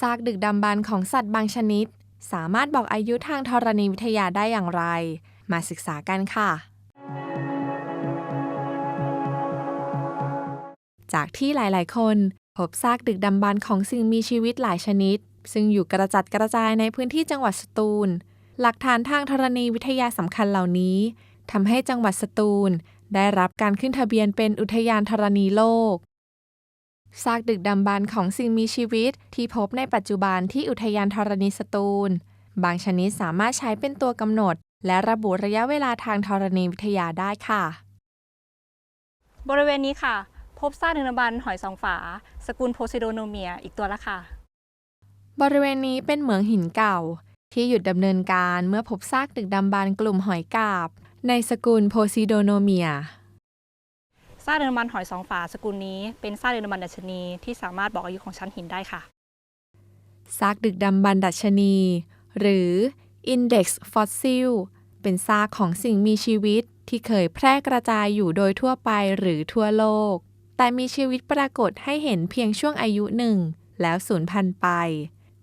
ซากดึกดำบรรพ์ของสัตว์บางชนิด สามารถบอกอายุทางธรณีวิทยาได้อย่างไร มาศึกษากันค่ะ จากที่หลายๆ คน พบซากดึกดำบรรพ์ของสิ่งมีชีวิตหลายชนิด ซึ่งอยู่กระจัดกระจายในพื้นที่จังหวัดสตูล หลักฐานทางธรณีวิทยาสำคัญเหล่านี้ทำให้จังหวัดสตูล ได้รับการขึ้นทะเบียนเป็นอุทยานธรณีโลก ซากดึกดำบรรพ์ของสิ่งมีชีวิตที่พบในปัจจุบันที่อุทยานธรณีสตูล บางชนิดสามารถใช้เป็นตัวกำหนด และระบุระยะเวลาทางธรณีวิทยาได้ค่ะ บริเวณนี้ค่ะ พบซากดึกดำบรรพ์หอยสองฝา สกุลโพซิโดโนเมียอีกตัวละค่ะ บริเวณนี้เป็นเหมืองหินเก่า ที่หยุดดำเนินการเมื่อพบซากดึกดำบรรพ์กลุ่มหอยกาบ ในสกุลโพซิโดโนเมีย ซากดึกดำบรรพ์หอยสองฝาสกุลนี้เป็นซากดึกดำบรรพ์ดัชนีที่สามารถบอกอายุของชั้นหินได้ค่ะ ซากดึกดำบรรดัชนี หรือ Index Fossil เป็นซากของสิ่งมีชีวิตที่เคยแพร่กระจายอยู่โดยทั่วไปหรือทั่วโลก แต่มีชีวิตปรากฏให้เห็นเพียงช่วงอายุหนึ่งแล้วสูญพันธุ์ไป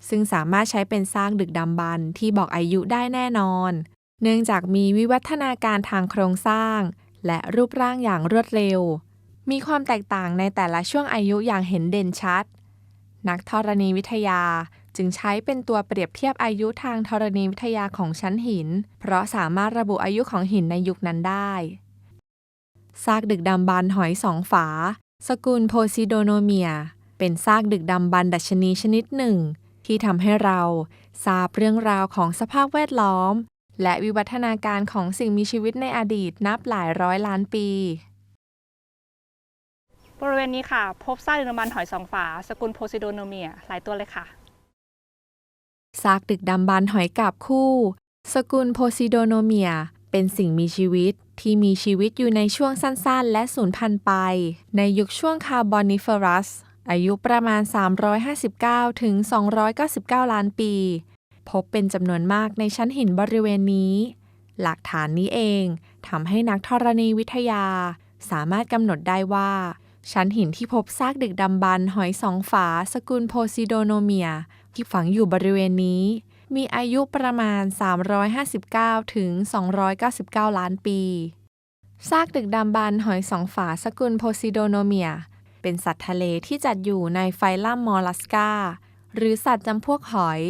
ซึ่งสามารถใช้เป็นซากดึกดำบรรที่บอกอายุได้แน่นอน เนื่องจากมีวิวัฒนาการทางโครงสร้าง และรูปร่างอย่างรวดเร็ว มีความแตกต่างในแต่ละช่วงอายุอย่างเห็นเด่นชัด นักธรณีวิทยาจึงใช้เป็นตัวเปรียบเทียบอายุทางธรณีวิทยาของชั้นหิน เพราะสามารถระบุอายุของหินในยุคนั้นได้ ซากดึกดำบรรพ์หอยสองฝา สกุลโพซิโดโนเมีย เป็นซากดึกดำบรรพ์ดัชนีชนิดหนึ่ง ที่ทำให้เราทราบเรื่องราวของสภาพแวดล้อม และวิวัฒนาการของสิ่งมีชีวิตในอดีตนับหลายร้อยล้านปี บริเวณนี้ค่ะ พบซากดึกดำบรรพ์หอยสองฝา สกุลโพซิโดโนเมีย หลายตัวเลยค่ะ ซากดึกดำบรรพ์หอยกาบคู่ สกุลโพซิโดโนเมีย เป็นสิ่งมีชีวิตที่มีชีวิตอยู่ในช่วงสั้นๆ และสูญพันธุ์ไป ในยุคช่วงคาร์บอนิเฟอรัส อายุประมาณ 359 ถึง 299 ล้านปี พบเป็นจำนวนมากในชั้นหินบริเวณนี้ หลักฐานนี้เองทำให้นักธรณีวิทยา สามารถกำหนดได้ว่า ชั้นหินที่พบซากดึกดำบรรพ์หอยสองฝา สกุลโพซิโดโนเมีย ที่ฝังอยู่บริเวณนี้ มีอายุประมาณ 359 ถึง 299 ล้านปี ซากดึกดำบรรพ์หอยสองฝา สกุลโพซิโดโนเมีย เป็นสัตว์ทะเลที่จัดอยู่ในไฟลัมมอลัสกาหรือสัตว์จำพวกหอย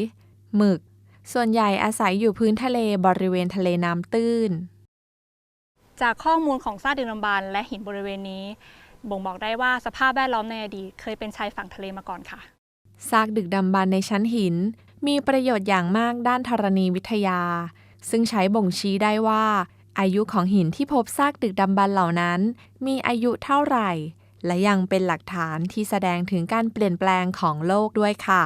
หมึก ส่วนใหญ่อาศัยอยู่พื้นทะเลบริเวณทะเลน้ำตื้น จากข้อมูลของซากดึกดำบรรพ์และหินบริเวณนี้ บ่งบอกได้ว่าสภาพแวดล้อมในอดีตเคยเป็นชายฝั่งทะเลมาก่อนค่ะ ซากดึกดำบรรพ์ในชั้นหิน มีประโยชน์อย่างมากด้านธรณีวิทยา ซึ่งใช้บ่งชี้ได้ว่า อายุของหินที่พบซากดึกดำบรรพ์เหล่านั้น มีอายุเท่าไหร่และยังเป็นหลักฐานที่แสดงถึงการเปลี่ยนแปลงของโลกด้วยค่ะ